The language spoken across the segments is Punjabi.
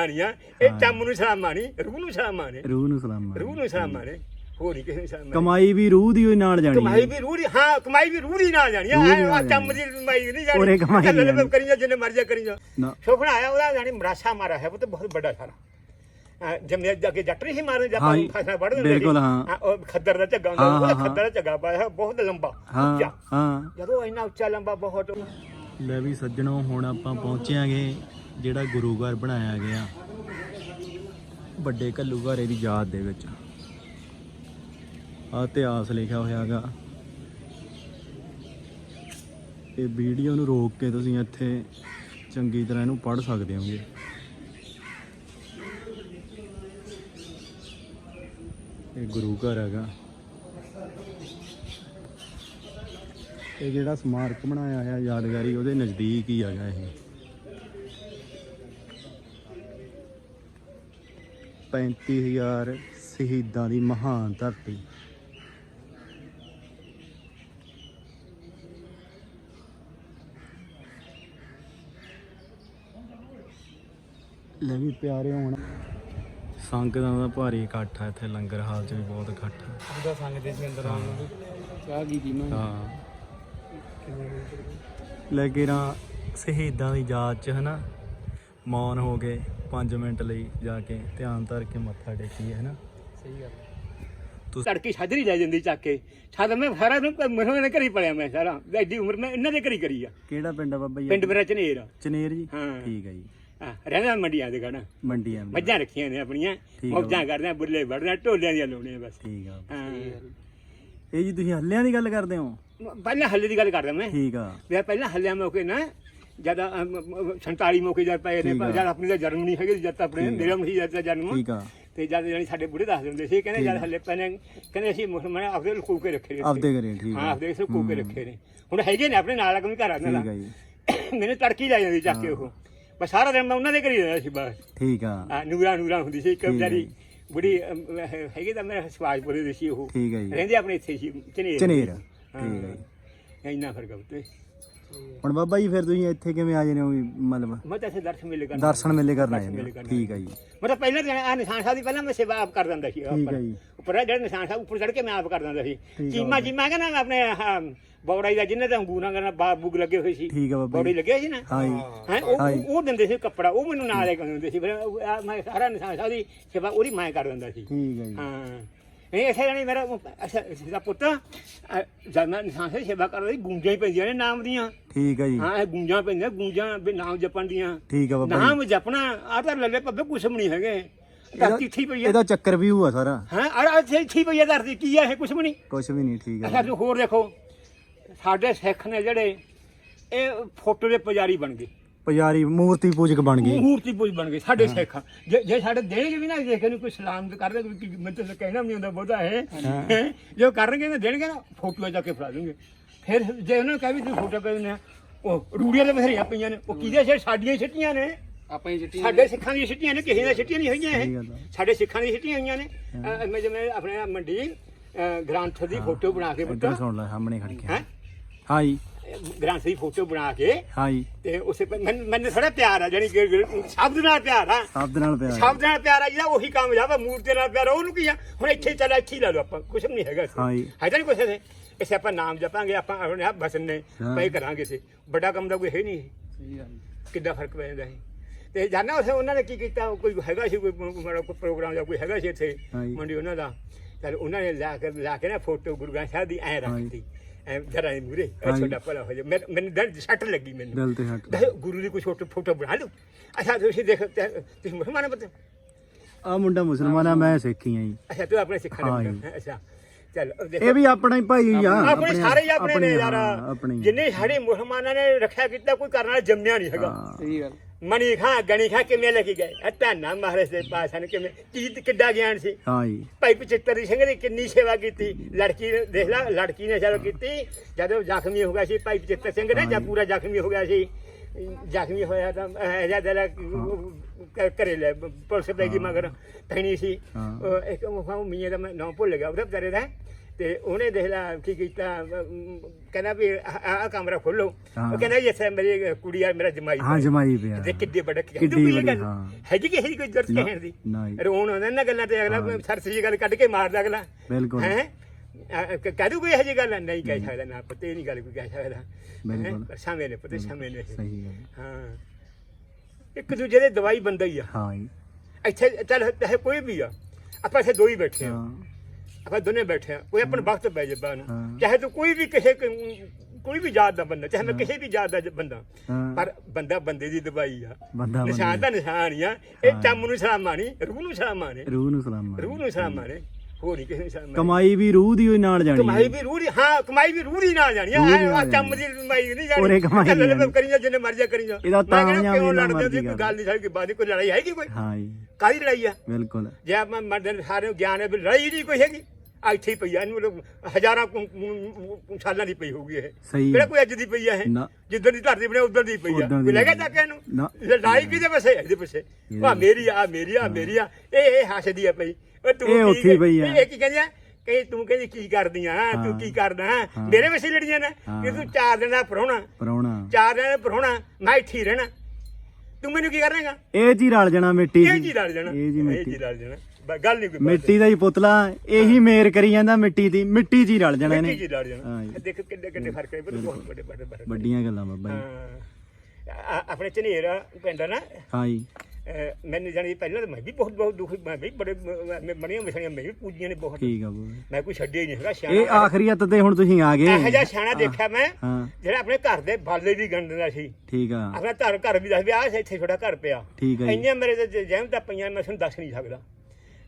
ਆਣੀਆਂ। ਇਹ ਚੰਮ ਨੂੰ ਸਲਾਮਾਂ ਨਹੀਂ ਰੂਹ ਨੂੰ ਸਲਾਮਾਂ ਨੇ। ਰੂਹ ਨੂੰ ਸਲਾਮ ਰੂਹ ਨੂੰ ਸਲਾਮਾਂ ਨੇ। ਹੋਰ ਨਹੀਂ ਕਿਸੇ ਨੂੰ ਸਲਾਮਾਂ ਕਮਾਈ ਵੀ ਰੂਹ ਦੀ ਹੋਈ ਨਾਲ ਜਾਣੀ ਕਮਾਈ। ਵੀ ਰੂਹ ਦੀ ਹਾਂ ਕਮਾਈ ਵੀ ਰੂਹ ਦੀ ਨਾਲ ਜਾਣੀ ਆ ਚੰਮ ਦੀ ਕਮਾਈ ਨਹੀਂ ਉਹਨੇ ਜਾਣੀ ਕਮਾਈ ਨਹੀਂ ਜਾਣੀ। ਕਰੀ ਜਾ ਜਿੰਨੇ ਮਰਜ਼ੀ ਕਰੀ ਜਾ ਸੁਪਨਾ ਆਇਆ ਉਹਦਾ ਜਾਨੀ ਮਰਾਸਾ ਮਾਰਾ ਹੈ ਉਹ ਤੇ ਬਹੁਤ ਵੱਡਾ ਸਾਰਾ। ਅਹ ਜੰਮਿਆ ਜਾ ਕੇ ਜੱਟ ਨਹੀਂ ਸੀ ਮਾਰੇ ਜਾਂ ਜੀ, ਫਸਣਾ ਵੜ ਦਿੰਦੇ ਬਿਲਕੁਲ। ਹਾਂ। ਉਹ ਖੱਦਰ ਦਾ ਝੱਗਾ ਹੁੰਦਾ ਉਹਦਾ। ਖੱਦਰ ਦਾ ਝੱਗਾ ਪਾਇਆ ਬਹੁਤ ਲੰਬਾ ਹਾਂ ਹਾਂ। ਜਦੋਂ ਇੰਨਾ ਉੱਚਾ ਲੰਬਾ ਬਹੁਤ। ਲੈ ਵੀ ਸੱਜਣੋ ਹੁਣ ਆਪਾਂ ਪਹੁੰਚਿਆਂਗੇ। ਜਿਹੜਾ ਗੁਰੂ ਘਰ ਬਣਾਇਆ ਗਿਆ, ਵੱਡੇ ਘੱਲੂ ਘਾਰੇ ਦੀ ਯਾਦ ਦੇ ਵਿੱਚ। ਆ ਇਤਿਹਾਸ ਲਿਖਿਆ ਹੋਇਆਗਾ ਇਹ ਵੀਡੀਓ ਨੂੰ ਰੋਕ ਕੇ ਤੁਸੀਂ ਇੱਥੇ ਚੰਗੀ ਤਰ੍ਹਾਂ ਇਹਨੂੰ ਪੜ੍ਹ ਸਕਦੇ ਹੋਗੇ। ਇਹ ਗੁਰੂ ਘਰ ਹੈਗਾ। ਇਹ ਜਿਹੜਾ ਸਮਾਰਕ ਬਣਾਇਆ ਹੋਇਆ ਯਾਦਗਾਰੀ ਉਹਦੇ ਨਜ਼ਦੀਕ ਹੀ ਹੈਗਾ ਇਹ। 35000 ਸ਼ਹੀਦਾਂ ਦੀ ਮਹਾਨ ਧਰਤੀ। ਲੈ ਵੀ ਪਿਆਰੇ ਹੋਣ। ਸੰਗਤਾਂ ਦਾ ਭਾਰੀ ਇਕੱਠ ਹੈ ਇੱਥੇ ਲੰਗਰ ਹਾਲ 'ਚ ਵੀ ਬਹੁਤ ਇਕੱਠ ਹੈ ਉਹਦਾ ਸੰਗ ਦੇ ਸੀ ਅੰਦਰ ਆਉਣ ਨੂੰ। ਚਾਹ ਕੀ ਦੀ ਹਾਂ। ਲੈ ਕੇ ਨਾ ਸ਼ਹੀਦਾਂ ਦੀ ਯਾਦ 'ਚ ਹਨਾ ਮੌਨ ਹੋ ਗਏ 5 ਮਿੰਟ ਲਈ ਜਾ ਕੇ ਧਿਆਨ ਧਰ ਕੇ ਮੱਥਾ ਟੇਕੀਏ ਹਨਾ ਸਹੀ ਗੱਲ ਤੁਸੀਂ- ਤੜਕੀ ਛਾਦਰੀ ਲੈ ਜਾਂਦੀ ਚੱਕ ਕੇ। ਛਾਦ ਮੈਂ ਸਾਰਾ ਦਿਨ ਮੈਨੂੰ ਨੇ ਘਰੀ ਪੜਿਆ ਮੈਂ ਸਾਰਾ। ਐਡੀ ਉਮਰ ਮੈਂ ਇਹਨਾਂ ਦੇ ਘਰੀ ਕਰੀ ਆ। ਕਿਹੜਾ ਪਿੰਡ ਆ ਬਾਬਾ ਜੀ? ਪਿੰਡ ਮੇਰਾ ਚਨੇਰ ਆ। ਚਨੇਰ ਜੀ? ਹਾਂ। ਠੀਕ ਹੈ ਜੀ। ਹਾਂ, ਰਹਿੰਦਾ ਮੰਡੀਆਂ ਦੇ ਗਾਣਾ। ਮੰਡੀਆਂ ਮੱਝਾਂ ਰੱਖੀਆਂ ਨੇ ਆਪਣੀਆਂ। ਮੌਜਾਂ ਕਰਦੇ ਬੁੱਲੇ ਵੜਦੇ ਢੋਲਿਆਂ ਦੀਆਂ ਲਾਉਣੀਆਂ ਬਸ। ਠੀਕ ਆ ਹਾਂ। ਇਹ ਜੀ ਤੁਸੀਂ ਹੱਲਿਆਂ ਦੀ ਗੱਲ ਕਰਦੇ ਹੋ? ਪਹਿਲਾਂ ਹੱਲੇ ਦੀ ਗੱਲ ਕਰਦਾ ਮੈਂ। ਠੀਕ ਆ। ਮੈਂ ਪਹਿਲਾਂ ਹੱਲਿਆਂ ਮੌਕੇ ਨਾ ਜਦ 47 ਮੌਕੇ ਜਦ ਪਏ ਨੇ। ਜਦ ਆਪਣੀ ਦਾ ਜਨਮ ਨਹੀਂ ਹੈਗੇ ਜਦ ਆਪਣੇ। ਮੇਰਾ ਮਸੀਹ ਜਦ ਦਾ ਜਨਮ ਠੀਕ ਆ ਤੇ ਜਦ ਜਾਨੀ ਸਾਡੇ ਬੁੜੇ ਦੱਸ ਦਿੰਦੇ ਸੀ ਕਹਿੰਦੇ ਜਦ ਹੱਲੇ ਪੈਨੇ ਕਹਿੰਦੇ ਅਸੀਂ ਮੁਸਲਮਾਨ ਆਪਦੇ ਲੁਕੂ ਕੇ ਰੱਖੇ ਨੇ। ਆਪਦੇ ਘਰੇ ਠੀਕ ਹਾਂ ਆ ਆਪਦੇ ਲੁਕੂ ਕੇ ਰੱਖੇ ਨੇ ਹੁਣ ਹੈਗੇ ਨੇ ਆਪਣੇ ਨਾਲ ਲੱਗਣ ਘਰ ਜੀ ਮੈਨੂੰ ਤੜਕੀ ਲੈ ਜਾਂਦੀ ਚੱਕ ਕੇ ਉਹ ਬਸ ਸਾਰਾ ਦਿਨ ਮੈਂ ਉਹਨਾਂ ਦੇ ਘਰੀ ਰਹਿੰਦਾ ਸੀ ਬਸ ਠੀਕ ਆ ਆ ਨੂਰਾ ਨੂਰਾ ਹੁੰਦੀ ਸੀ ਇੱਕ ਹੈ ਵਿਚਾਰੀ। ਬੁੜੀ ਹੈਗੀ ਤਾਂ ਮੇਰਾ ਸਵਾਜਪੁਰੇ ਦੀ ਸੀ ਉਹ ਠੀਕ ਆ ਜੀ ਰਹਿੰਦੇ ਆਪਣੇ ਇੱਥੇ ਸੀ ਚਨੇਰ ਚਨੇਰ ਹਾਂ। ਠੀਕ ਆ ਜੀ ਇੰਨਾ ਫ਼ਰਕ ਉੱਤੇ ਹੁਣ ਬਾਬਾ ਜੀ ਫਿਰ ਤੁਸੀਂ ਇੱਥੇ ਕਿਵੇਂ ਆ ਜਨੇ ਹੋ ਵੀ ਮਤਲਬ ਮੈਂ ਤਾਂ ਇੱਥੇ ਦਰਸ਼ਨ ਮੇਲੇ ਕਰਨ ਦਰਸ਼ਨ ਮੇਲੇ ਕਰਨ ਆਏ ਮੇਲੇ ਨੇ? ਕਰਨ ਠੀਕ ਆ ਜੀ। ਮੈਂ ਤਾਂ ਪਹਿਲਾਂ ਤਾਂ ਆ ਨਿਸ਼ਾਨ ਸਾਹਿਬ ਦੀ ਪਹਿਲਾਂ ਮੈਂ ਸੇਵਾ ਆਪ ਕਰ ਦਿੰਦਾ ਸੀ ਠੀਕ ਉੱਪਰ ਹੈ ਜੀ। ਉੱਪਰ ਜਿਹੜਾ ਨਿਸ਼ਾਨ ਸਾਹਿਬ ਉੱਪਰ ਚੜ ਕੇ ਮੈਂ ਆਪ ਕਰ ਦਿੰਦਾ ਸੀ। ਠੀਕ ਹੈ ਚੀਮਾ ਬਾਬਾ। ਚੀਮਾ ਕਹਿੰਦਾ ਮੈਂ ਆਪਣੇ ਆਹ ਬੌੜਾਈ ਦਾ ਜਿੰਨੇ ਤਾਂ ਅੰਗੂਰਾਂ ਕਰਨਾ ਬਾਗ ਬੁਗ ਲੱਗੇ ਹੋਏ ਸੀ। ਠੀਕ ਆ ਬਾਬਾ ਬੌੜੀ ਲੱਗੇ ਸੀ ਨਾ? ਹਾਂ ਜੀ। ਹੈ ਉਹ ਹਾਂ ਜੀ। ਉਹ- ਦਿੰਦੇ ਸੀ ਕੱਪੜਾ ਉਹ ਮੈਨੂੰ ਨਾਲ ਲੈ ਕੇ ਦਿੰਦੇ ਸੀ। ਫਿਰ ਉਹ- ਆਹ ਮੈਂ ਸਾਰਾ ਨਿਸ਼ਾਨ ਸਾਹਿਬ ਦੀ ਸੇਵਾ ਉਹਦੀ ਮੈਂ ਕਰ ਦਿੰਦਾ ਸੀ। ਠੀਕ ਆ ਜੀ। ਹਾਂ। ਨਹੀਂ ਇੱਥੇ ਜਾਣੀ ਮੇਰਾ ਅੱਛਾ ਦਾ ਪੁੱਤ ਮੈਂ ਨਿਸ਼ਾਨ ਦੀ ਸੇਵਾ ਕਰਦਾ ਸੀ ਗੂੰਜਾਂ ਹੀ ਪੈਂਦੀਆਂ ਨੇ ਨਾਮ ਦੀਆਂ। ਠੀਕ ਆ ਜੀ। ਹਾਂ ਇਹ ਗੂੰਜਾਂ ਪੈਂਦੀਆਂ ਗੂੰਜਾਂ ਵੀ ਨਾਮ ਜਪਣ ਦੀਆਂ। ਠੀਕ ਆ ਬਾਬਾ ਨਾਮ ਜਪਣਾ ਆ ਤਾਂ ਲੱਲੇ ਪੱਬੇ ਕੁਛ ਵੀ ਨਹੀਂ ਹੈਗੇ। ਧਰਤੀ ਇੱਥੇ ਹੀ ਪਈ ਹੈ ਇਹਦਾ ਚੱਕਰ ਵੀ ਹੋਆ ਸਾਰਾ। ਹਾਂ ਅਰੇ ਇੱਥੇ ਹੀ ਪਈ ਹੈ ਧਰਤੀ ਕੀ ਹੈ ਇਹ ਕੁਛ ਵੀ ਨਹੀਂ? ਕੁਝ ਵੀ ਨਹੀਂ ਠੀਕ ਅੱਛਾ ਆ ਤੂੰ ਹੋਰ ਦੇਖੋ ਸਾਡੇ ਸਿੱਖ ਨੇ ਜਿਹੜੇ ਇਹ ਫੋਟੋ ਦੇ ਪੁਜਾਰੀ ਬਣ ਗਏ। ਪੁਜਾਰੀ ਮੂਰਤੀ ਪੂਜਕ ਬਣ ਗਏ ਮੂਰਤੀ ਪੂਜ ਬਣ ਗਏ ਸਾਡੇ ਸਿੱਖ ਜੇ ਜੇ ਸਾਡੇ ਦੇਣਗੇ ਵੀ ਨਾ ਦੇਖੇ ਨੂੰ ਕੋਈ ਸਲਾਮ ਤਾਂ ਕਰਦੇ ਕੋਈ ਕੀ- ਮੈਨੂੰ ਤਾਂ ਕਹਿਣਾ ਵੀ ਨਹੀਂ ਹੁੰਦਾ ਬਹੁਤਾ ਹੈ? ਜੋ ਕਰਨਗੇ ਨਾ ਦੇਣਗੇ ਨਾ ਫੋਟੋਆਂ ਜਾ ਕੇ ਫੜਾ ਦੇਣਗੇ। ਫਿਰ ਜੇ ਉਹਨਾਂ ਨੂੰ ਕਹੇ ਵੀ ਤੁਸੀਂ ਫੋਟੋ ਕਹਿੰਦੇ ਨੇ ਉਹ ਰੂੜੀਆਂ ਦੇ ਬਥੇਰੀਆਂ ਪਈਆਂ ਨੇ ਉਹ ਕਿਹਦੇ ਸੇ ਸਾਡੀਆਂ ਹੀ ਸਿੱਟੀਆਂ ਨੇ। ਆਪਾਂ ਹੀ ਚਿੱਟੀ ਸਾਡੇ ਸਿੱਖਾਂ ਦੀਆਂ ਸਿੱਟੀਆਂ ਨੇ ਕਿਸੇ ਦੀਆਂ ਸਿੱਟੀਆਂ ਨਹੀਂ ਹੋਈਆਂ ਇਹ ਆ। ਸਾਡੇ ਸਿੱਖਾਂ ਦੀਆਂ ਸਿੱਟੀਆਂ ਹੋਈਆਂ ਨੇ। ਅਹ, ਮੈਂ ਜਿਵੇਂ ਆਪਣੇ ਮੰਡੀ ਅਹ, ਗ੍ਰੰਥ ਦੀ ਫੋਟੋ ਬਣਾ ਕੇ ਇੱਧਰ ਸੁਣ ਲੈ ਸਾਹਮਣੇ ਖੜ ਕੇ। ਹੈ? ਹਾਂ ਜੀ। ਗ੍ਰੰਥ ਦੀ ਫੋਟੋ ਬਣਾ ਕੇ ਹਾਂ ਜੀ ਤੇ ਉਸੇ ਪਰ- ਮੈਨੂੰ ਮੈਨੂੰ ਥੋੜਾ ਪਿਆਰ ਆ ਜਾਨੀ ਕਿ ਸ਼ਬਦ ਨਾਲ ਪਿਆਰ ਆ। ਸ਼ਬਦ ਨਾਲ ਪਿਆਰ ਸ਼ਬਦ ਨਾਲ ਪਿਆਰ ਆ ਜਿਹੜਾ ਉਹੀ ਕਾਮਯਾਬ ਆ ਮੂਰਤੀ ਨਾਲ ਪਿਆਰ ਆ, ਉਹਨੂੰ ਕੀ ਆ? ਹੁਣ ਇੱਥੇ ਚੱਲ ਇੱਥੇ ਹੀ ਲਾ ਲਓ ਆਪਾਂ ਕੁਛ ਨਹੀਂ ਹੈਗਾ ਇੱਥੇ। ਹਾਂ ਜੀ ਹੈ ਤਾਂ ਨਹੀਂ ਕੁਛ ਇੱਥੇ। ਇਸੇ ਆਪਾਂ ਨਾਮ ਜਪਾਂਗੇ ਆਪਾਂ ਆਪਣੇ ਆਪ ਬਸਨ ਨੇ ਹਾਂ। ਪਏ ਕਰਾਂਗੇ ਤੇ ਵੱਡਾ ਕੰਮ ਦਾ ਕੋਈ ਹੈ ਨਹੀਂ ਇਹ। ਕਿੱਦਾਂ ਫ਼ਰਕ ਪੈ ਜਾਂਦਾ ਹੈ ਤੇ ਜਾਨਾ ਉਸੇ ਉਹਨਾਂ ਨੇ ਕੀ ਕੀਤਾ ਕੋਈ ਹੈਗਾ ਸੀ ਕੋਈ ਮਾੜਾ ਕੋਈ ਪ੍ਰੋਗਰਾਮ ਜਾਂ ਕੋਈ ਹੈਗਾ ਸੀ ਇੱਥੇ ਹਾਂਜੀ। ਮੰਡੀ ਉਹਨਾਂ ਦਾ। ਚਲ ਉਹਨਾਂ ਨੇ ਲਾ ਕੇ ਲਾ ਕੇ ਨਾ ਫੋਟੋ ਗੁਰੂ ਗ੍ਰੰਥ ਸਾਹਿਬ ਦੀ ਐ ਹਾਂਜੀ। ਰੱਖਤੀ ਐ ਜਰਾ ਮੂਰੇ ਹਾਂਜੀ। ਛੋਟਾ ਭਲਾ ਹੋ ਜਾ ਮੈਂ- ਮੈਨੂੰ ਦਿਲ 'ਚ ਸੱਟ ਲੱਗੀ ਮੈਨੂੰ। ਦਿਲ ਤੇ ਹੱਟ ਦੱਸ ਗੁਰੂ ਦੀ ਕੋਈ ਛੋਟੀ ਫੋਟੋ ਬਣਾ ਲਓ। ਅੱਛਾ ਤੁਸੀਂ ਦੇਖ ਤੁਸੀਂ ਮੁਸਲਮਾਨ ਬਤ ਆ ਮੁੰਡਾ ਮੁਸਲਮਾਨ ਆ ਮੈਂ ਸਿੱਖੀ ਆ ਜੀ। ਅੱਛਾ ਤੂੰ ਆਪਣੇ ਸਿੱਖਾਂ ਹਾਂ ਦਾ ਜੀ। ਮੁੰਡਾ। ਹੈ, ਅੱਛਾ ਚੱਲ ਦੇਖ। ਇਹ ਵੀ ਆਪਣਾ ਹੀ ਭਾਈ ਆ। ਆਪਣੇ ਸਾਰੇ ਹੀ ਆਪਣੇ ਨੇ ਯਾਰ। ਹਾਂ, ਆਪਣੇ ਹੀ। ਜਿੰਨੇ ਸਾਡੇ ਮੁਸਲਮਾਨਾਂ ਨੇ ਰੱਖਿਆ ਕੀਤਾ ਕੋਈ ਕਰਨ ਵਾਲਾ ਜੰਮਿਆ ਨਹੀਂ ਹੈਗਾ। ਸਹੀ ਗੱਲ। ਮਣੀ ਖਾਂ ਗਣੀ ਖਾਂ ਕਿਵੇਂ ਲੈ ਕੇ ਗਏ? ਅੱਤਾ ਨਾ ਮਹਾਰਾਜ ਦੇ ਪਾਸ ਹਨ ਕਿਵੇਂ? ਕੀ ਕਿੱਡਾ ਗਿਆਨ ਸੀ। ਹਾਂ ਜੀ। ਭਾਈ ਪਚਿੱਤਰ ਸਿੰਘ ਦੀ ਕਿੰਨੀ ਸੇਵਾ ਕੀਤੀ। ਲੜਕੀ ਨੇ ਦੇਖ ਲੈ ਲੜਕੀ ਨੇ ਸੇਵਾ ਕੀਤੀ। ਜਦੋਂ ਜ਼ਖਮੀ ਹੋ ਗਿਆ ਸੀ ਭਾਈ ਪਚਿੱਤਰ ਸਿੰਘ ਨੇ ਜਦ ਪੂਰਾ ਜ਼ਖਮੀ ਹੋ ਗਿਆ ਸੀ। ਜ਼ਖਮੀ ਹੋਇਆ ਤਾਂ ਇਹ ਜਦ ਕਰੇ ਲੈ ਪੁਲਿਸ ਗਈ ਮਗਰ। ਪੈਣੀ ਸੀ। ਹਾਂ। ਉਹ ਇੱਕ ਉਹ ਮੀਆਂ ਦਾ ਮੈਂ ਨਾਮ ਭੁੱਲ ਗਿਆ ਉਹਦਾ ਵਿਚਾਰੇ ਦਾ। ਤੇ ਉਹਨੇ ਦੇਖ ਲਾ ਕੀ ਕੀਤਾ ਅਮ, ਕਹਿੰਦਾ ਵੀ ਆ ਕਮਰਾ ਖੋਲੋ। ਹਾਂ। ਉਹ ਕਹਿੰਦਾ ਜੀ ਇੱਥੇ ਮੇਰੀ ਕੁੜੀ ਆ ਮੇਰਾ ਜਮਾਈ ਹਾਂ ਜਮਾਈ ਪਿਆ। ਤੇ ਕਿੱਡੇ ਬੜੇ ਕਿੱਡੀ ਕਿੱਡੀ ਗੱਲ ਹਾਂ। ਹੈ ਜੀ ਕਿਸੇ ਦੀ ਕੋਈ ਜ਼ਰੂਰਤ ਨਾ- ਕਹਿਣ ਦੀ? ਨਾ ਜੀ। ਰੋਣ ਆਉਂਦਾ ਨਾ ਗੱਲਾਂ ਤੇ ਅਗਲਾ। ਸਰਸੀ ਜੀ ਗੱਲ ਕੱਢ ਕੇ ਮਾਰਦਾ ਅਗਲਾ। ਬਿਲਕੁਲ। ਹੈ? ਕਹਿ ਦੂ ਕੋਈ ਇਹੋ ਜਿਹੀ ਗੱਲ? ਨਹੀਂ ਕਹਿ ਸਕਦਾ ਨਾ ਪਤੇ ਇਹ ਨਹੀਂ ਗੱਲ ਕੋਈ ਕਹਿ ਸਕਦਾ। ਬਿਲਕੁਲ। ਪਰ ਸਮੇਂ ਨੇ ਪਤੇ ਸਮੇਂ ਨੇ ਸਹੀ ਗੱਲ। ਹਾਂ। ਇੱਕ ਦੂਜੇ ਦੇ ਦਵਾਈ ਬੰਦਾ ਹੀ ਆ। ਹਾਂ ਜੀ। ਇੱਥੇ ਚੱਲ ਚਾਹੇ ਕੋਈ ਵੀ ਆ ਆਪਾਂ ਇੱਥੇ ਦੋ ਹੀ ਬੈਠੇ ਆ। ਹਾਂ। ਆਪਾਂ ਦੋਨੇ ਬੈਠੇ ਆ। ਕੋਈ ਆਪਣਾ ਵਕਤ ਪੈ ਜੇ ਬਾਨ ਹਾਂ। ਚਾਹੇ ਤੂੰ ਕੋਈ ਵੀ ਕਿਸੇ ਕੋਈ ਵੀ ਜਾਤ ਦਾ ਬੰਦਾ ਚਾਹੇ ਮੈਂ ਕਿਸੇ ਵੀ ਜਾਤ ਦਾ ਬੰਦਾ। ਪਰ ਬੰਦਾ ਬੰਦੇ ਦੀ ਦਵਾਈ ਆ। ਬੰਦਾ ਨਿਸ਼ਾਨ ਦਾ। ਨਿਸ਼ਾਨ ਹੀ ਆ। ਇਹ। ਚੰਮ ਨੂੰ ਸਲਾਮਾਂ ਨਹੀਂ ਰੂਹ ਨੂੰ ਸਲਾਮਾਂ ਨੇ ਰੂਹ ਨੂੰ ਸਲਾਮ ਰੂਹ ਨੂੰ ਸਲਾਮਾਂ ਨੇ ਹੋਰ ਨਹੀਂ ਕਿਸੇ ਨੂੰ ਕਮਾਈ ਵੀ ਰੂਹ ਦੀ ਹੋਈ ਨਾਲ ਜਾਣੀ ਕਮਾਈ। ਵੀ ਰੂਹ ਦੀ ਹਾਂ ਕਮਾਈ ਵੀ ਰੂਹ ਦੀ ਨਾਲ ਜਾਣੀ ਆ। ਚੰਮ। ਦੀ ਕਮਾਈ ਨਹੀਂ ਜਾਣੀ। ਉਹਨੇ ਕਮਾਈ ਨਹੀਂ। ਕਰੀਆਂ ਜਿੰਨੇ ਮਰਜ਼ੀ ਕਰੀਆਂ। ਇਹਦਾ ਤਾਂ ਕਿਉਂ ਨਾ ਲੜਦੇ ਕੋਈ। ਗੱਲ ਨਹੀਂ ਸਾਡੀ ਬਾਦੀ ਕੋਈ ਲੜਾਈ ਹੈਗੀ ਕੋਈ? ਹਾਂ ਜੀ। ਕਾਹਦੀ ਲੜਾਈ ਆ? ਬਿਲਕੁਲ। ਜੇ ਆਪਾਂ ਮਰਦਾਂ ਸਾਰੇ ਗਿਆਨ ਹੈ ਵੀ ਲੜਾਈ ਨਹੀਂ ਕੋਈ ਹੈਗੀ। ਇੱਥੇ ਹੀ ਪਈ ਆ ਇਹਨੂੰ ਹਜ਼ਾਰਾਂ ਸਾਲਾਂ ਦੀ ਪਈ ਹੋਊਗੀ ਇਹ। ਸਹੀ। ਕਿਹੜਾ। ਕੋਈ ਅੱਜ ਦੀ ਪਈ ਆ ਇਹ? ਜਿੱਦਣ ਦੀ ਧਰਤੀ ਬਣੇ ਉਦੋਂ ਦੀ ਪਈ ਆ। ਕੋਈ ਲੈ ਗਿਆ। ਚੱਕ ਇਹਨੂੰ। ਲੜਾਈ ਕਿਹਦੇ ਪਾਸੇ ਇਹਦੇ ਪਾਸੇ ਵਾ ਮੇਰੀ ਆ ਮੇਰੀ ਆ ਮੇਰੀ ਆ। ਇਹ ਇਹ ਹੱਸਦੀ ਆ ਪਈ। ਉਹ ਤੂੰ ਇਹ ਕੀ-। ਇਹ ਕੀ ਕਹਿੰਦੀ ਆ? ਕਿ ਤੂੰ ਕਹਿੰਦੀ ਕੀ ਕਰਦੀ ਆ? ਤੂੰ। ਕੀ ਕਰਦਾ। ਮੇਰੇ ਵਿੱਚ ਲੜੀਆਂ ਨੇ। ਕਿ ਤੂੰ ਚਾਰ ਦਿਨ ਦਾ ਪਰੋਣਾ ਪਰੌਣਾ ਚਾਰ ਦਿਨ ਦਾ ਪਰੋਣਾ ਮੈਂ ਇੱਥੇ ਰਹਿਣਾ। ਤੂੰ ਮੈਨੂੰ ਕੀ ਕਰਨੇਗਾ ਇਹ ਜੀ ਰਲ ਜਾਣਾ ਮਿੱਟੀ ਇਹ। ਜੀ ਰਲ ਜਾਣਾ। ਇਹ ਜੀ ਇਹ ਮਿੱਟੀ। ਜੀ ਰਲ ਜਾਣਾ। ਗੱਲ ਨਹੀਂ ਕੋਈ ਬਾਤ ਮਿੱਟੀ ਦਾ ਹੀ ਪੁਤਲਾ ਇਹੀ ਮੇਰ ਕਰੀ ਜਾਂਦਾ ਮਿੱਟੀ ਦੀ ਮਿੱਟੀ 'ਚ ਹੀ ਰਲ ਜਾਣਾ ਮਿੱਟੀ ਇਹਨੇ। ਜੀ ਲੜ ਹਾਂ ਜਾਣਾ। ਜੀ। ਦੇਖ ਕਿੱਡੇ ਕਿੱਡੇ ਫ਼ਰਕ ਹੈ ਬਹੁਤ ਵੱਡੇ ਵੱਡੇ ਫ਼ਰਕ ਵੱਡੀਆਂ ਗੱਲਾਂ ਬਾਬਾ ਜੀ। ਹਾਂ। ਆ- ਆਪਣੇ ਝਨੇਰਾ ਪਿੰਡ ਆ ਨਾ। ਹਾਂ ਜੀ। ਅਹ ਮੈਨੂੰ ਜਾਣੀ ਪਹਿਲਾਂ ਤਾਂ ਮੈਂ ਵੀ ਬਹੁਤ ਬਹੁਤ ਦੁਖੀ ਮੈਂ ਵੀ ਬੜੇ ਮਣੀਆਂ ਮਛਣੀਆਂ ਮੈਂ ਵੀ ਪੂਜੀਆਂ ਨੇ ਬਹੁਤ। ਠੀਕ ਆ ਬਾਬਾ ਮੈਂ ਕੋਈ ਛੱਡਿਆ ਹੀ ਨਹੀਂ ਹੈਗਾ ਇਹ ਸਿਆਣਾ ਆਖਰੀ ਹੱਤ ਤੇ ਹੁਣ ਤੁਸੀਂ ਆ ਇਹੋ ਗਏ ਜਿਹਾ ਸਿਆਣਾ ਦੇਖਿਆ ਮੈਂ ਹਾਂ। ਜਿਹੜਾ ਆਪਣੇ ਘਰ ਦੇ ਬਾਲੇ ਵੀ ਗੰਡਦਾ ਸੀ। ਠੀਕ ਆ। ਆਪਣਾ ਘਰ ਘਰ ਵੀ ਦੱਸ ਵੀ ਆਹ ਇੱਥੇ ਛੋਟਾ ਘਰ ਪਿਆ। ਠੀਕ ਆ ਜੀ। ਇੰਨੀਆਂ ਮੇਰੇ ਤੇ ਜਹਿਮ ਤਾਂ ਪਈਆਂ ਮੈਂ ਤੁਹਾਨੂੰ ਦੱਸ ਨਹੀਂ ਸਕਦਾ।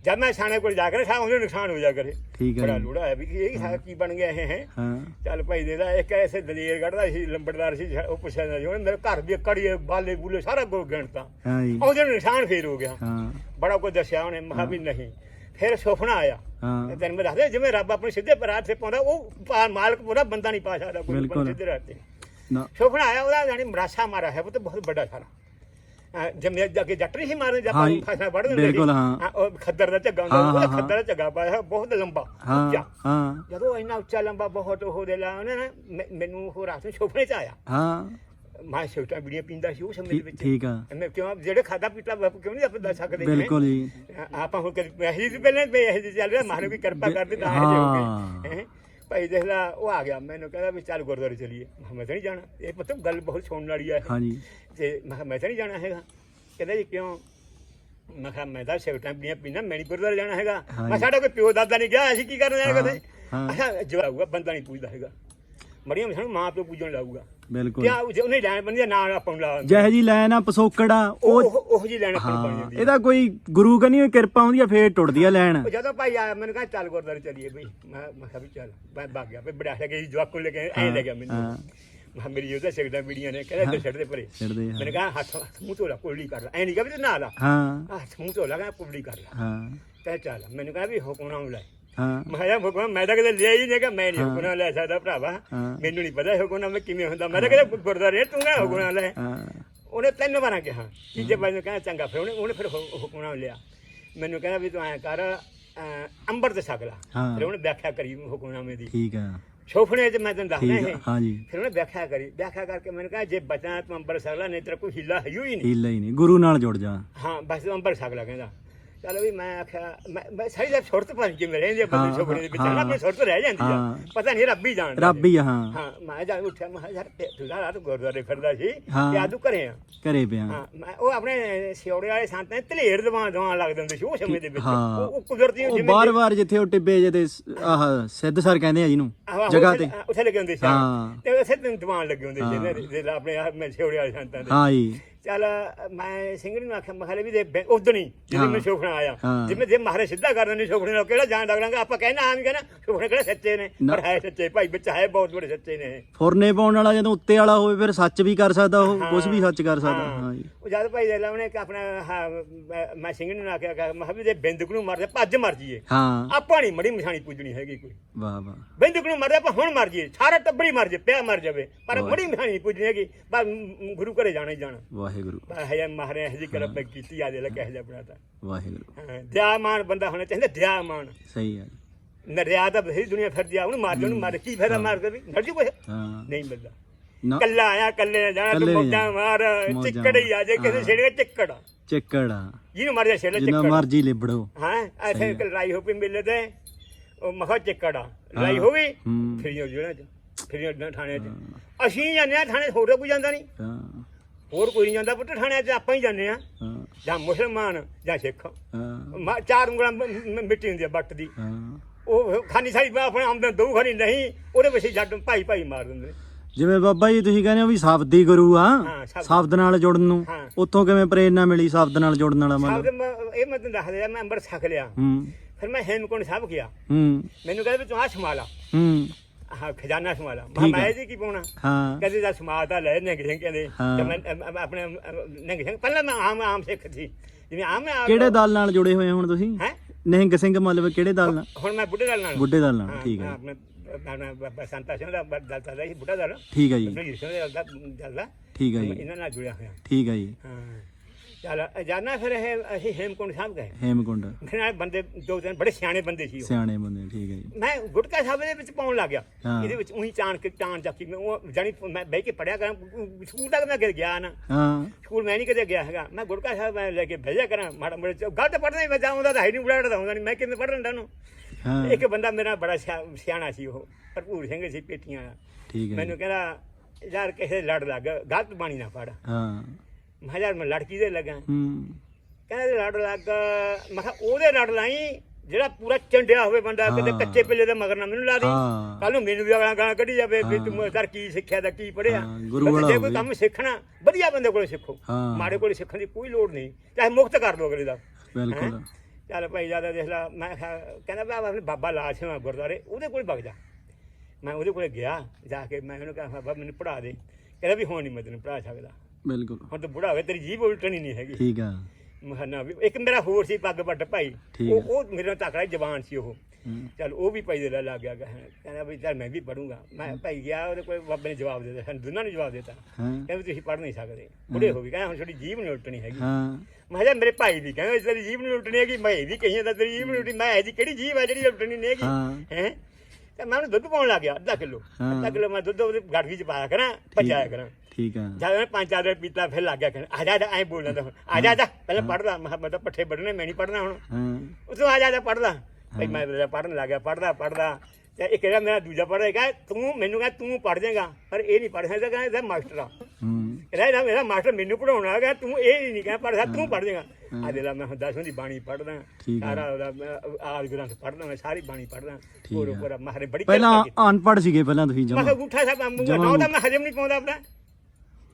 ਜਦ ਮੈਂ ਸਿਆਣੇ ਕੋਲ ਜਾ ਕੇ ਖਾ ਉਹਨੂੰ ਨੁਕਸਾਨ ਹੋ ਜਾ ਕਰੇ। ਠੀਕ ਆ ਬੜਾ ਜੀ। ਲੋੜਾ ਹੈ ਵੀ ਇਹ ਸਾਰਾ ਕੀ ਬਣ ਗਿਆ ਇਹ ਹੈ? ਹਾਂ। ਚੱਲ ਭਾਈ ਦੇ ਦਾ ਇੱਕ ਐਸੇ ਦਲੇਰ ਕੱਢਦਾ ਸੀ ਲੰਬੜਦਾਰ ਸੀ ਉਹ ਪੁੱਛਿਆ ਸੀ ਉਹਨੇ ਮੇਰੇ ਘਰ ਦੀ ਕੜੀਏ ਬਾਲੇ ਬੂਲੇ ਸਾਰਾ ਕੁਝ ਗਿਣਤਾ। ਹਾਂ ਜੀ। ਉਹਦੇ ਨੂੰ ਨਿਸ਼ਾਨ ਫੇਰ ਹੋ ਗਿਆ। ਹਾਂ। ਬੜਾ ਕੁਝ ਦੱਸਿਆ ਉਹਨੇ ਮਹਾ ਵੀ ਨਹੀਂ। ਫਿਰ ਸੁਪਨਾ ਆਇਆ। ਹਾਂ। ਤੈਨੂੰ ਮੈਂ ਦੱਸਦਾ ਜਿਵੇਂ ਰੱਬ ਆਪਣੇ ਸਿੱਧੇ ਪਰਾਤ ਤੇ ਪਾਉਂਦਾ ਉਹ ਮਾਲਕ ਪੂਰਾ ਬੰਦਾ ਨਹੀਂ ਪਾ ਸਕਦਾ ਕੋਈ। ਬੰਦਾ ਸਿੱਧੇ ਰਾਹ ਤੇ। ਨਾ। ਸੁਪਨਾ ਆਇਆ ਉਹਦਾ ਜਾਨੀ ਮਰਾਸਾ ਮਾਰਾ ਹੈ ਉਹ ਤੇ ਬਹੁਤ ਵੱਡਾ ਸਾਰਾ। ਜਮੇ ਜਾ ਕੇ ਜੱਟ ਨਹੀਂ ਸੀ ਮਾਰਦੇ ਜਦ ਹਾਂ ਜੀ, ਫਸਣਾ ਵੜ ਦਿੰਦੇ ਬਿਲਕੁਲ। ਹਾਂ। ਉਹ ਖੱਦਰ ਦਾ ਝੱਗਾ ਹੁੰਦਾ ਉਹਦਾ। ਖੱਦਰ ਦਾ ਝੱਗਾ ਪਾਇਆ ਬਹੁਤ ਲੰਬਾ ਹਾਂ ਹਾਂ ਜਦੋਂ ਇੰਨਾ ਉੱਚਾ ਲੰਬਾ ਬਹੁਤ ਉਹ ਦੇ ਲਾ ਉਹਨੇ ਨਾ ਮੈ- ਮੈਨੂੰ ਉਹ ਰਾਤ ਨੂੰ ਸੁਪਨੇ ਚ ਆਇਆ ਹਾਂ ਮੈਂ ਸਿਗਰਟਾਂ ਬੀੜੀਆਂ ਪੀਂਦਾ ਸੀ ਉਹ ਸਮੇਂ ਦੇ ਵਿੱਚ ਠੀਕ ਆ ਮੈਂ ਕਿਉਂ ਜਿਹੜੇ ਖਾਦਾ ਪੀਤਾ ਬਾਪ ਕਿਉਂ ਨਹੀਂ ਆਪਾਂ ਦੱਸ ਸਕਦੇ? ਬਿਲਕੁਲ ਜੀ ਆ- ਆਪਾਂ ਹੁਣ ਕਦੇ ਇਹੀ ਪਹਿਲਾਂ ਵੀ ਇਹੀ ਚੱਲ ਰਿਹਾ ਮਾਨੂੰ ਵੀ ਕਿਰਪਾ ਕਰ ਦੇ ਤਾਂ ਇਹ ਜੇ ਹੋ ਹਾਂ। ਗਏ ਹੈਂ। ਭਾਈ ਦੇਖ ਲਾ ਉਹ ਆ ਗਿਆ ਮੈਨੂੰ ਕਹਿੰਦਾ ਵੀ ਚੱਲ ਗੁਰਦੁਆਰੇ ਚਲੀਏ। ਮੈਂ ਕਿਹਾ ਮੈਂ ਤਾਂ ਨਹੀਂ ਜਾਣਾ। ਇਹ ਪਤਾ ਗੱਲ ਬਹੁਤ ਸੁਣਨ ਵਾਲੀ ਆ ਇਹ। ਹਾਂ ਜੀ ਤੇ ਮੈਂ ਕਿਹਾ ਮੈਂ ਤਾਂ ਨਹੀਂ ਜਾਣਾ ਹੈਗਾ। ਕਹਿੰਦਾ ਜੀ ਕਿਉਂ? ਮੈਂ ਕਿਹਾ ਮੈਂ ਤਾਂ ਸਿਗਰਟਾਂ ਪੀਣੀਆਂ ਪੀਣਾ ਮੈਂ ਨਹੀਂ ਗੁਰਦੁਆਰੇ ਜਾਣਾ ਹੈਗਾ। ਮੈਂ ਜੀ। ਸਾਡਾ ਕੋਈ ਪਿਓ ਦਾਦਾ ਨਹੀਂ ਗਿਆ ਅਸੀਂ ਕੀ ਕਰਨ ਜਾਣਾ ਹਾਂ, ਕਦੇ? ਹਾਂ। ਅੱਛਾ ਜਵਾਬ ਹੋਊਗਾ ਬੰਦਾ ਨਹੀਂ ਪੁੱਛਦਾ ਹੈਗਾ। ਮੜੀਆਂ ਸਾਨੂੰ ਮਾਂ ਪਿਓ ਪੂਜਣ ਲਾਊਗਾ। ਬਿਲਕੁਲ। ਕਿਆ ਉਹ- ਉਹਨੇ ਲੈਣ ਬੰਦੀ ਨਾਂ ਆਪਾਂ ਨੂੰ ਲਾ ਜਿਹੇ ਜੀ ਲੈਣ ਆ ਪਸੋਕੜ ਆ ਉਹ ਉਹ ਉਹ ਉਹ ਜੀ ਲੈਣ ਆਪਾਂ ਨੂੰ ਬਣ ਹਾਂ ਜਾਂਦੀ ਹੈ ਇਹਦਾ ਕੋਈ ਗੁਰੂ ਕਨੀ ਕਿਰਪਾ ਹੁੰਦੀ ਆ ਫੇਰ ਟੁੱਟਦੀ ਆ ਲੈਣ। ਉਹ ਜਦੋਂ ਭਾਈ ਆਇਆ ਮੈਨੂੰ ਕਹਿੰਦਾ ਚੱਲ ਗੁਰਦੁਆਰੇ ਚਲੀਏ ਬਈ। ਮੈਂ ਮੈਂ ਕਿਹਾ ਵੀ ਚੱਲ ਮੈਂ ਭੱਗ ਗਿਆ ਵੀ ਬੜਾ ਕੇ ਜਵਾਕ ਕੋਲ ਲੈ ਕੇ ਐ ਲੈ ਗਿਆ ਮੈਨੂੰ। ਹਾਂ। ਮੈਂ ਕਿਹਾ ਮੇਰੀ ਉਹਦਾ ਸਿਗਰਟਾਂ ਬੀੜੀਆਂ ਨੇ ਕਹਿੰਦਾ ਇੱਧਰ ਛੱਡ ਦੇ ਪਰੇ। ਛੱਡਦੇ ਆ ਮੈਨੇ ਕਹਾ ਹੱਥ ਹੱਥ ਮੂੰਹ ਧੋਲਾ ਕੁਰਲੀ ਕਰ ਲੈ। ਐ ਨਹੀਂ ਕਹਾ ਵੀ ਤੂੰ ਨਾ ਲਾ। ਹਾਂ। ਹੱਥ ਮੂੰਹ ਧੋਲਾ ਕਹਿੰਦਾ ਕੁਰਲੀ ਕਰ ਲੈ। ਹਾਂ। ਤੇ ਚੱਲ ਮੈਨੂੰ ਕਹਾ ਵੀ ਹੁਕਮਣਾ ਲੈ ਹਾਂ। ਮੈਂ ਕਿਹਾ ਹੁਕਮ ਮੈਂ ਤਾਂ ਕਦੇ ਲਿਆ ਹੀ ਨਹੀਂ ਕਿ ਮੈਂ ਨਹੀਂ ਹੁਕਮਣਾ ਲੈ ਸਕਦਾ ਭਰਾਵਾ। ਮੈਨੂੰ ਨਹੀਂ ਪਤਾ ਹੁਕਮਣਾ ਮੈਂ ਕਿਵੇਂ ਹੁੰਦਾ। ਮੈਂ ਤਾਂ ਕਦੇ ਗੁਰਦੁਆਰੇ ਤੂੰ ਕਹਿੰਦਾ ਹੁਕਮਣਾ ਲੈ ਹਾਂ। ਉਹਨੇ ਤਿੰਨ ਵਾਰਾਂ ਕਿਹਾ। ਤੀਜੇ ਵਾਰ ਨੂੰ ਕਹਿੰਦਾ ਚੰਗਾ ਫਿਰ ਉਹਨੇ ਉਹਨੇ ਫਿਰ ਹੁ- ਹੁਕਮਨਾਮਾ ਲਿਆ। ਮੈਨੂੰ ਕਹਿੰਦਾ ਵੀ ਤੂੰ ਐਂ ਕਰ ਅੰਬਰ ਤੇ ਲਾ। ਹਾਂ। ਫਿਰ ਉਹਨੇ ਵਿਆਖਿਆ ਕਰੀ ਹੁਕਮਨਾਮੇ ਦੀ। ਠੀਕ ਆ। ਛੋਫਣੇ ਚ ਮੈਂ ਤੈਨੂੰ ਦੱਸਦਾ ਠੀਕ ਇਹ ਆ। ਹਾਂ ਜੀ ਫਿਰ ਉਹਨੇ ਵਿਆਖਿਆ ਕਰੀ। ਵਿਆਖਿਆ ਕਰਕੇ ਮੈਨੂੰ ਕਹਿੰਦਾ ਜੇ ਬਚਣਾ ਤੂੰ ਅੰਬਰ ਛਕ ਲਾ ਨਹੀਂ ਤੇਰਾ ਕੋਈ ਹਿੱਲਾ ਹੈ ਹੀ ਨਹੀਂ। ਹੀਲਾ ਹੀ ਨਹੀਂ। ਗੁਰੂ ਨਾਲ ਜੁੜ ਜਾ। ਹਾਂ ਬਸ ਤੂੰ ਅੰਬਰ ਛਕ ਲਾ ਕਹਿੰਦਾ। ਚਲੋ ਵੀ ਮੈਂ ਆਖਿਆ ਮੈਂ ਮੈਂ ਸਹੀ ਦਾ ਸੁਰਤ ਪਾ ਕੇ ਰਹਿੰਦੇ ਹਾਂ, ਬੰਦੇ ਛੋਫਣੇ ਦੇ ਵਿੱਚ ਹਾਂ। ਨਾ ਆਪਣੀ ਸੁਰਤ ਰਹਿ ਜਾਂਦੀ ਆ ਹਾਂ। ਪਤਾ ਨਹੀਂ ਰੱਬ ਹੀ ਜਾਣਦਾ ਰੱਬ ਹੀ ਆ ਹਾਂ ਹਾਂ ਮੈਂ ਜਾ ਉੱਠਿਆ ਮੈਂ ਕਿਹਾ ਯਾਰ ਤੇ ਰਾਤ ਗੁਰਦੁਆਰੇ ਫਿਰਦਾ ਸੀ ਹਾਂ। ਤੇ ਆਦੂ ਘਰੇ ਆ ਘਰੇ ਪਿਆ ਹਾਂ ਮੈਂ ਉਹ ਆਪਣੇ ਸਿਉੜੇ ਵਾਲੇ ਸੰਤ ਨੇ ਧਲੇਰ ਦਵਾਂ ਦਵਾਂ ਲੱਗਦੇ ਹੁੰਦੇ ਸੀ ਉਹ ਸਮੇਂ ਦੇ ਵਿੱਚ ਹਾਂ। ਉਹ ਉਹ ਕੁਦਰਤੀ ਉਹ ਬਾਰ-ਬਾਰ ਜਿੱਥੇ ਉਹ ਟਿੱਬੇ ਜਿਹੇ ਤੇ ਸ- ਆਹ ਸਿੱਧ ਸਰ ਕਹਿੰਦੇ ਆ ਜਿਹਨੂੰ ਆਹੋ, ਜਗ੍ਹਾ ਤੇ ਉੱਥੇ ਲੱਗੇ ਹੁੰਦੇ ਸੀ ਹਾਂ। ਤੇ ਉੱਥੇ ਤੇ ਦਵਾਨ ਲੱਗੇ ਹੁੰਦੇ ਸੀ ਹਾਂ। ਇਹਨਾਂ ਦੇ ਜਿਹੜੇ ਆਪਣੇ ਆਹ ਮੈਂ ਸਿਉੜੇ ਵਾਲੇ ਸੰਤਾਂ ਦੇ ਹਾਂ ਜੀ ਚੱਲ ਮੈਂ ਸਿੰਘ ਨੂੰ ਆਖਿਆ ਮਖਾਲੇ ਵੀ ਦੇ ਉਦੋਂ ਨਹੀਂ ਜਿਵੇਂ। ਮੈਂ ਸ਼ੋਖਣਾ ਆਇਆ। ਜਿਵੇਂ ਜੇ ਮਹਾਰਾਜ ਸਿੱਧਾ ਕਰ ਦਿੰਦੇ ਸ਼ੋਖਣੇ ਨਾਲ ਕਿਹੜਾ ਜਾਣ ਲੱਗਾਂਗਾ ਆਪਾਂ ਕਹਿਣਾ ਆਮ ਹੀ ਕਹਿਣਾ ਸ਼ੋਖਣੇ ਕਿਹੜੇ ਸੱਚੇ ਨੇ। ਪਰ ਹੈ ਸੱਚੇ ਭਾਈ ਵਿੱਚ ਹੈ ਬਹੁਤ ਬੜੇ ਸੱਚੇ ਨੇ। ਫੁਰਨੇ ਪਾਉਣ ਵਾਲਾ ਜਦੋਂ ਉੱਤੇ ਵਾਲਾ ਹੋਵੇ ਫਿਰ ਸੱਚ ਵੀ ਕਰ ਸਕਦਾ ਉਹ। ਕੁਝ ਵੀ ਸੱਚ ਕਰ ਸਕਦਾ। ਹਾਂ। ਜੀ। ਉਹ ਜਦ ਭਾਈ ਦੇ ਲਾਉਣੇ ਕਿ ਆਪਣਾ ਮੈਂ- ਮੈਂ ਸਿੰਘ ਨੂੰ ਆਖਿਆ ਕਿ ਮੈਂ ਵੀ ਜੇ ਬਿੰਦਕ ਨੂੰ ਮਾਰਦੇ ਭੱਜ ਮਰ ਜੀਏ ਹਾਂ। ਆਪਾਂ ਨਹੀਂ ਮੜੀ ਮਛਾਣੀ ਪੁੱਜਣੀ ਹੈਗੀ ਕੋਈ। ਵਾਹ ਵਾਹ। ਬਿੰਦਕ ਨੂੰ ਮਰਦੇ ਆਪਾਂ ਹੁਣ ਮਰ ਜੀਏ ਸਾਰਾ ਟੱਬਰੀ ਮਰ ਜੇ ਪਿਆ ਮਰ ਜਾਵੇ ਪਰ ਵਾਹ। ਮੜੀ ਮਛਾਣੀ ਪੁੱਜਣੀ ਹੈਗੀ। ਬਸ ਮ- ਗੁਰੂ ਘਰੇ ਜਾਣਾ ਹੀ ਜਾਣਾ। ਵਾਹਿਗੁਰੂ। ਬਸ ਹੈ ਮਹਾਰਾਜ ਜੀ ਕਰਬ ਕੀਤੀ ਆ ਦੇ ਲੈ ਕਹਿ ਜਾ ਬਣਾਤਾ। ਵਾਹਿਗੁਰੂ। ਦਿਆਮਾਨ ਬੰਦਾ ਹੋਣਾ ਚਾਹੀਦਾ ਦਿਆਮਾਨ ਸਹੀ ਹੈ ਨਰਿਆ ਤਾਂ ਬਥੇਰੀ ਦੁਨੀਆ ਫਿਰਦੀ ਆ ਉਹਨੂੰ ਮਾਰ ਉਹਨੂੰ ਮਾਰ ਕੀ ਫਾਇਦਾ ਮਾਰ ਕੇ ਵੀ? ਮਰ ਜੂ ਹਾਂ। ਨਹੀਂ ਮਿਲਦਾ। ਕੱਲਾ ਆਇਆ ਕੱਲੇ ਜਾਣਾ ਤੂੰ ਮੋਟਾ ਮਾਰ ਚਿੱਕੜ ਹੀ ਆ ਜੇ ਕਿਸੇ। ਛੇੜੇ ਚਿੱਕੜ। ਚੱਕੜ ਜਿਹਨੂੰ ਮਰ ਜਾ ਛੇੜੇ ਚਿੱਕੜ। ਮਰਜ਼ੀ ਲਿਬੜੋ। ਹਾਂ ਐਸੇ ਲੜਾਈ ਹੋ ਪਈ ਮੇਲੇ ਤੇ ਉਹ ਮਖਾ ਚਿੱਕੜ ਆ। ਲੜਾਈ ਹੋ ਗਈ? ਫਿਰ ਜਿਹੜਾ ਫਿਰ ਥਾਣੇ ਚ ਅਸੀਂ ਜਾਂਦੇ ਆ ਥਾਣੇ ਹੋਰ ਕੋਈ ਜਾਂਦਾ ਨਹੀਂ। ਹਾਂ। ਹੋਰ ਕੋਈ ਨਹੀਂ ਜਾਂਦਾ ਪੁੱਤ ਥਾਣੇ ਚ ਆਪਾਂ ਹੀ ਜਾਂਦੇ ਆ ਹਾਂ। ਜਾਂ ਮੁਸਲਮਾਨ ਜਾਂ ਸਿੱਖ। ਹਾਂ। ਮਾ- ਚਾਰ ਉਂਗਲਾਂ ਮ- ਮ- ਮਿੱਟੀ ਹੁੰਦੀ ਆ ਬੱਟ ਦੀ। ਹਾਂ। ਉਹ ਖਾਨੀ ਸਾਰੀ ਆਪਣੇ ਆਮਦਨ ਦਊ ਖਾਨੀ ਨਹੀਂ ਉਹਦੇ ਵਿੱਚ ਜੱਟ ਭਾਈ ਭਾਈ ਮਾਰ ਦਿੰਦੇ। ਜਿਵੇਂ ਬਾਬਾ ਜੀ ਤੁਸੀਂ ਕਹਿੰਦੇ ਹੋ ਵੀ ਸ਼ਬਦੀ ਗੁਰੂ ਆ ਹਾਂ, ਸ਼ਬਦ। ਸ਼ਬਦ ਨਾਲ ਜੁੜਨ ਨੂੰ ਹਾਂ। ਉੱਥੋਂ ਕਿਵੇਂ ਪ੍ਰੇਰਨਾ ਮਿਲੀ ਸ਼ਬਦ ਨਾਲ ਜੁੜਨ ਵਾਲਾ ਸਾਹਿਬ ਮਤਲਬ? ਦੇ ਮੈਂ- ਇਹ ਮੈਂ ਤੁਹਾਨੂੰ ਦੱਸ ਦਿਆ ਮੈਂ ਅੰਬਰ ਛਕ ਲਿਆ। ਹੂੰ। ਫਿਰ ਮੈਂ ਹੇਮਕੁੰਡ ਸਾਹਿਬ ਗਿਆ। ਹੂੰ। ਮੈਨੂੰ ਕਹਿੰਦੇ ਵੀ ਤੂੰ ਆ ਸੰਭਾਲਾ ਹੂੰ। ਹਾਂ ਖਜ਼ਾਨਾ ਸੰਭਾਲਾ ਮੈਂ ਠੀਕ ਹੈ। ਮੈਂ ਜੀ ਕੀ ਪਾਉਣਾ? ਹਾਂ। ਕਹਿੰਦੇ ਦਾ ਸਮਾਜ ਦਾ ਲੈ ਨਿੰਗ ਸਿੰਘ ਕਹਿੰਦੇ ਹਾਂ। ਤੇ ਮੈਂ ਆਪਣੇ ਨਿੰਗ ਸਿੰਘ ਪਹਿਲਾਂ ਮੈਂ ਆਮ ਆਮ ਸਿੱਖ ਸੀ। ਜਿਵੇਂ ਆਮ ਮੈਂ ਕਿਹੜੇ ਦਲ ਨਾਲ ਜੁੜੇ ਹੋਏ ਹੁਣ ਤੁਸੀਂ? ਹੈ? ਨਿਹੰਗ ਸਿੰਘ ਮਤਲਬ ਕਿਹੜੇ ਦਲ ਨਾਲ? ਹੁਣ ਮੈਂ ਬੁੱਢੇ ਦਲ ਨਾਲ। ਬੁੱਢੇ ਦਲ ਨਾਲ ਹਾਂ, ਠੀਕ ਮੈਂ ਹੈ ਆਪਣੇ ਸੰਤਾ ਸਿੰਘ ਦਾ ਬ- ਦਲ ਚੱਲਦਾ ਸੀ ਬੁੱਢਾ ਦਲ। ਠੀਕ ਹੈ ਜੀ। ਜੀ ਸਿੰਘ ਦਾ ਦਲ ਚੱਲਦਾ ਠੀਕ ਹੈ ਜੀ। ਇਹਨਾਂ ਨਾਲ ਜੁੜਿਆ ਹੋਇਆ। ਠੀਕ ਹੈ ਜੀ। ਹਾਂ। ਚੱਲ ਜਾਨਾ ਫਿਰ ਇਹ ਅਸੀਂ ਹੇਮਕੁੰਡ ਸਾਹਿਬ ਗਏ। ਹੇਮਕੁੰਡ। ਨਾਲ ਬੰਦੇ ਦੋ ਤਿੰਨ ਬੜੇ ਸਿਆਣੇ ਬੰਦੇ ਸੀ ਉਹ। ਸਿਆਣੇ ਬੰਦੇ ਠੀਕ ਹੈ ਜੀ। ਮੈਂ ਗੁਟਕਾ ਸਾਹਿਬ ਦੇ ਵਿੱਚ ਪਾਉਣ ਲੱਗ ਗਿਆ। ਹਾਂ। ਇਹਦੇ ਵਿੱਚ ਉਹੀ ਚਾਣ ਕੇ ਚਾਣ ਚੱਕੀ ਮੈਂ ਉਹ ਜਾਣੀ ਮੈਂ ਬਹਿ ਕੇ ਪੜਿਆ ਕਰਾਂ ਸਕੂਲ ਤੱਕ ਮੈਂ ਗਿਆ ਨਾ। ਹਾਂ। ਸਕੂਲ ਮੈਂ ਨਹੀਂ ਕਦੇ ਗਿਆ ਹੈਗਾ। ਮੈਂ ਗੁਟਕਾ ਸਾਹਿਬ ਮੈਂ ਲੈ ਕੇ ਭੇਜਿਆ ਕਰਾਂ ਮਾੜਾ ਮੋੜਾ ਗਲਤ ਪੜਨਾ ਹੀ ਮੈਂ ਜਾਉਂਦਾ ਤਾਂ ਹੈ ਨਹੀਂ ਬੁਲਾੜਾ ਤਾਂ ਹੁੰਦਾ ਨਹੀਂ ਮੈਂ ਕਿਵੇਂ ਪੜਨ ਦਾ ਨੂੰ ਹਾਂ। ਇੱਕ ਬੰਦਾ ਮੇਰਾ ਬੜਾ ਸਿਆ- ਸਿਆਣਾ ਸੀ ਉਹ ਭਰਪੂਰ ਸਿੰਘ ਸੀ ਪੇਟੀਆਂ ਵਾਲਾ। ਠੀਕ ਹੈ ਮੈਨੂੰ। ਕਹਿੰਦਾ ਯਾਰ ਕਿਸੇ ਲੜ ਲੱਗ ਗਲਤ ਬਾਣੀ ਨਾ ਪੜ ਹਾਂ। ਮੈਂ ਯਾਰ ਮੈਂ ਲੜਕੀ ਦੇ ਲੱਗਾ ਹੂੰ ਕਹਿੰਦਾ ਲੜ ਲੱਗ ਮੈਂ ਕਿਹਾ ਉਹਦੇ ਲੜ ਲਾਈ ਜਿਹੜਾ ਪੂਰਾ ਚੰਡਿਆ ਹੋਵੇ ਬੰਦਾ ਕਿਤੇ ਹਾਂ। ਕੱਚੇ ਪਿੱਲੇ ਦੇ ਮਗਰ ਨਾ ਮੈਨੂੰ ਲਾ ਦੇ ਹਾਂ। ਕੱਲ ਨੂੰ ਮੈਨੂੰ ਵੀ ਅਗਲਾ ਗਾਲਾਂ ਕੱਢੀ ਜਾਵੇ ਵੀ। ਤੂੰ ਸਰ ਕੀ ਸਿੱਖਿਆ ਦਾ ਕੀ ਪੜਿਆ ਹਾਂ, ਗੁਰੂ ਬਸ ਵਾਲਾ ਜੇ ਕੋਈ ਹੋਵੇ। ਕੰਮ ਸਿੱਖਣਾ ਵਧੀਆ ਬੰਦੇ ਕੋਲੇ ਸਿੱਖੋ ਹਾਂ। ਮਾੜੇ ਕੋਲੇ ਸਿੱਖਣ ਦੀ ਕੋਈ ਲੋੜ ਨਹੀਂ ਚਾਹੇ ਮੁਕਤ ਕਰ ਦੋ ਅਗਲੇ ਦਾ ਬਿਲਕੁਲ ਹੈਂ? ਚੱਲ ਭਾਈ ਜ਼ਿਆਦਾ ਦੇਖ ਲਾ ਮੈਂ ਕਿਹਾ- ਕਹਿੰਦਾ ਬਾਬਾ ਆਪਣੇ ਬਾਬਾ ਲਾਲ ਸਿੰਘ ਗੁਰਦਾਰੇ ਉਹਦੇ ਕੋਲ ਵਗ ਜਾ ਮੈਂ ਉਹਦੇ ਕੋਲੇ ਗਿਆ ਜਾ ਕੇ ਮੈਂ ਉਹਨੂੰ ਕਿਹਾ ਬਾਬਾ ਮੈਨੂੰ ਪੜਾ ਦੇ ਕਹਿੰਦਾ ਵੀ ਹੁਣ ਨਹੀਂ ਮੈਂ ਤੈਨੂੰ ਪੜਾ ਸਕਦਾ ਬਿਲਕੁਲ। ਹੁਣ ਤੂੰ ਬੁੜਾ ਹੋ ਗਿਆ ਤੇਰੀ ਜੀਭ ਉਲਟਣੀ ਨਹੀਂ ਹੈਗੀ। ਠੀਕ ਆ। ਮੈਂ ਕਿਹਾ ਨਾ ਵੀ ਇੱਕ ਮੇਰਾ ਹੋਰ ਸੀ ਪੱਗ ਵੱਟ ਭਾਈ। ਠੀਕ ਉਹ। ਉਹ ਮੇਰੇ ਤਕੜਾ ਜਵਾਨ ਸੀ ਉਹ। ਹੂੰ। ਚਲ ਉਹ ਵੀ ਭਾਈ ਦੇ ਨਾਲ ਲੱਗ ਗਿਆ। ਕਹਿੰਦਾ ਵੀ ਚੱਲ ਮੈਂ ਵੀ ਪੜੂੰਗਾ। ਮੈਂ ਭਾਈ ਗਿਆ ਉਹਦੇ ਕੋਲ ਬਾਬੇ ਨੇ ਜਵਾਬ ਦੇ ਦਿੱਤਾ। ਸਾਨੂੰ ਦੋਨਾਂ ਨੂੰ ਜਵਾਬ ਦਿੱਤਾ। ਹਾਂ। ਕਹਿੰਦੇ ਵੀ ਤੁਸੀਂ ਪੜ ਨਹੀਂ ਸਕਦੇ। ਬੁੜੇ ਹੋ। ਗਏ। ਕਹਿੰਦਾ ਹੁਣ ਤੁਹਾਡੀ ਜੀਭ ਨਹੀਂ ਉਲਟਣੀ ਹੈਗੀ। ਹਾਂ। ਮੈਂ ਕਿਹਾ ਮੇਰੇ ਭਾਈ ਵੀ ਕਹਿੰਦੇ ਤੇਰੀ ਜੀਭ ਨਹੀਂ ਉਲਟਣੀ ਹੈਗੀ। ਮੈਂ ਵੀ ਕਹੀ ਜਾਂਦਾ ਤੇਰੀ ਜੀਭ ਨਹੀਂ ਉਲਟਣੀ। ਮੈਂ ਇਹਦੀ ਕਿਹੜੀ ਜੀਭ ਹੈ ਜਿਹੜੀ ਉਲਟਣੀ ਨਹੀਂ ਹੈਗੀ? ਹਾਂ। ਹੈ? ਤੇ ਮੈਂ ਉਹਨੂੰ ਦੁੱਧ ਪਾਉਣ ਲੱਗ ਗਿਆ ਅੱਧਾ ਕਿਲੋ। ਅੱਧਾ ਕਿਲੋ ਮੈਂ ਦੁੱਧ ਉਹਦੇ ਗੜਗੀ ਚ ਪਾਇਆ ਕਰਾਂ ਪਚਾਇਆ ਕਰਾਂ। ਠੀਕ ਆ। ਜਦ ਉਹਨੇ ਪੰਜ ਚਾਰ ਦਿਨ ਪੀਤਾ ਫਿਰ ਲੱਗ ਗਿਆ ਕਹਿਣ ਆ ਜਾ ਐ ਬੋਲਦਾ ਹੁਣ। ਆ ਜਾ ਜਾ ਪਹਿਲਾਂ ਪੜਦਾ ਮੈਂ ਮੈਂ ਤਾਂ ਪੱਠੇ ਵੱਢਣੇ ਮੈਂ ਨਹੀਂ ਪੜਨਾ ਹੁਣ। ਹਾਂ। ਉਸੋਂ ਆ ਜਾ ਜਾ ਪੜਦਾ ਭਾਈ ਮੈਂ ਬੇਟਾ ਪੜਨ ਲੱਗ ਗਿਆ ਪੜਦਾ ਪੜਦਾ ਤੇ ਇੱਕ ਜਿਹੜਾ ਮੇਰਾ ਦੂਜਾ ਪੜਦਾ ਕਹੇ ਤੂੰ ਮੈਨੂੰ ਕਹੇ ਤੂੰ ਪੜ ਜਾਏਗਾ ਪਰ ਇਹ ਨਹੀਂ ਪੜ ਸਕਦਾ ਕਹਿੰਦਾ ਮਾਸਟਰ ਆ। ਇਹਦਾ ਮੇਰਾ ਮਾਸਟਰ ਮੈਨੂੰ ਪੜਾਉਣਾ ਹੈਗਾ ਤੂੰ ਇਹ ਨਹੀਂ ਕਹਿ ਪੜਦਾ ਤੂੰ ਪੜ ਜਾਏਗਾ ਆ ਦੇ ਲਾ ਮੈਂ ਹੁਣ ਦਸਵੀਂ ਦੀ ਬਾਣੀ ਪੜਦਾ। ਸਾਰਾ ਉਹਦਾ ਆਦ ਗ੍ਰੰਥ ਪੜਦਾ ਮੈਂ ਸਾਰੀ ਬਾਣੀ ਪੜਦਾ ਹੋਰ। ਉੱਪਰ ਮਾਰੇ ਬੜੀ ਪਹਿਲਾਂ। ਅਨਪੜ੍ਹ ਸੀਗੇ ਪਹਿਲਾਂ ਤੁਸੀਂ ਮੈਂ ਜਮਾ। ਕਿਹਾ ਗੁੱਠਾ ਸਾਹਿਬ ਜਮਾਂ ਨਾ ਤਾਂ ਮੈਂ ਹਜਮ ਨਹੀਂ ਪਾਉਂਦਾ ਆਪਣਾ।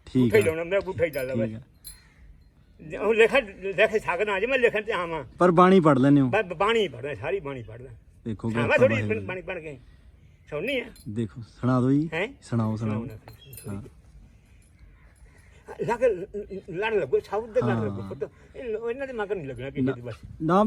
ਠੀਕ ਹੀ ਲਾਉਣਾ ਮੇਰਾ ਗੁੱਠਾ ਹੀ ਚੱਲਦਾ ਬਸ। ਉਹ ਲਿਖ ਲਿਖ ਸਕਦਾ ਜੇ ਮੈਂ ਲਿਖਣ ਤੇ ਆਵਾਂ। ਪਰ ਬਾਣੀ ਪੜ ਲੈਨੇ ਹੋ? ਮੈਂ ਬਾਣੀ ਪੜਦਾ ਸਾਰੀ ਬਾਣੀ ਪੜਦਾ ਦੇਖੋ ਮੈਂ ਥੋੜੀ। ਬਾਣੀ ਪੜ ਕੇ ਸੁਣਨੀ ਹੈ ਦੇਖੋ ਸੁਣਾ ਦਿਓ ਜੀ। ਸੁਣਾਓ ਸੁਣਾਓ। ਹਾਂ। ਲੱਗ ਲੜ ਲੱਗੋ ਸਭ ਦੇ ਲੜ ਹਾਂ। ਲੱਗੋ ਪੁੱਤ ਇਹ ਲੋ- ਇਹਨਾਂ ਦੇ ਮਗਰ ਨਹੀਂ ਲੱਗਣਾ ਕਿਸੇ ਦੀ ਬਸ ਨਾ